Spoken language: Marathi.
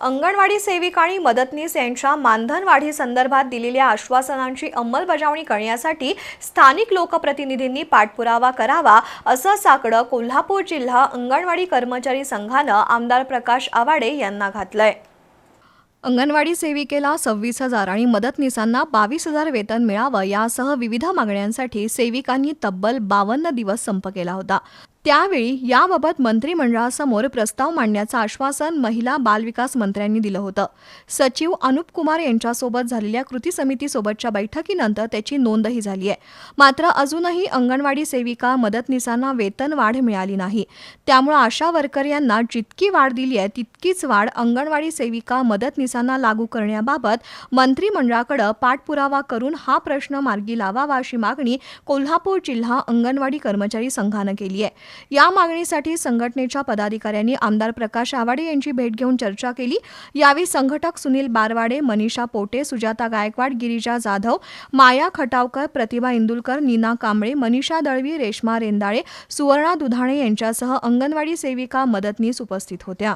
अंगणवाडी सेविका आणि मदतनीस यांच्या मानधन वाढीसंदर्भात दिलेल्या आश्वासनांची अंमलबजावणी करण्यासाठी स्थानिक लोकप्रतिनिधींनी पाठपुरावा करावा असं साकडं कोल्हापूर जिल्हा अंगणवाडी कर्मचारी संघानं आमदार प्रकाश आवाडे यांना घातलंय. अंगणवाडी सेविकेला सव्वीस हजार आणि मदतनीसांना बावीस हजार वेतन मिळावं यासह विविध मागण्यांसाठी सेविकांनी तब्बल बावन्न दिवस संप केला होता. त्यावेळी याबाबत मंत्रिमंडळासमोर प्रस्ताव मांडण्याचं आश्वासन महिला बालविकास मंत्र्यांनी दिलं होतं. सचिव अनुप कुमार यांच्यासोबत झालेल्या कृती समितीसोबतच्या बैठकीनंतर त्याची नोंदही झाली आहे. मात्र अजूनही अंगणवाडी सेविका मदतनीसांना वेतन वाढ मिळाली नाही. त्यामुळे आशा वर्कर यांना जितकी वाढ दिली आहे तितकीच वाढ अंगणवाडी सेविका मदतनीसांना लागू करण्याबाबत मंत्रिमंडळाकडे पाठपुरावा करून हा प्रश्न मार्गी लावावा अशी मागणी कोल्हापूर जिल्हा अंगणवाडी कर्मचारी संघानं केली आहे. या मागणीसाठी संघटनेच्या पदाधिकाऱ्यांनी आमदार प्रकाश आवाडे यांची भेट घेऊन चर्चा केली. यावेळी संघटक सुनील बारवाडे मनीषा पोटे सुजाता गायकवाड गिरिजा जाधव माया खटावकर प्रतिभा इंदुलकर नीना कांबळे मनीषा दळवी रेश्मा रेंदाळे सुवर्णा दुधाणे यांच्यासह अंगणवाडी सेविका मदतनीस उपस्थित होत्या.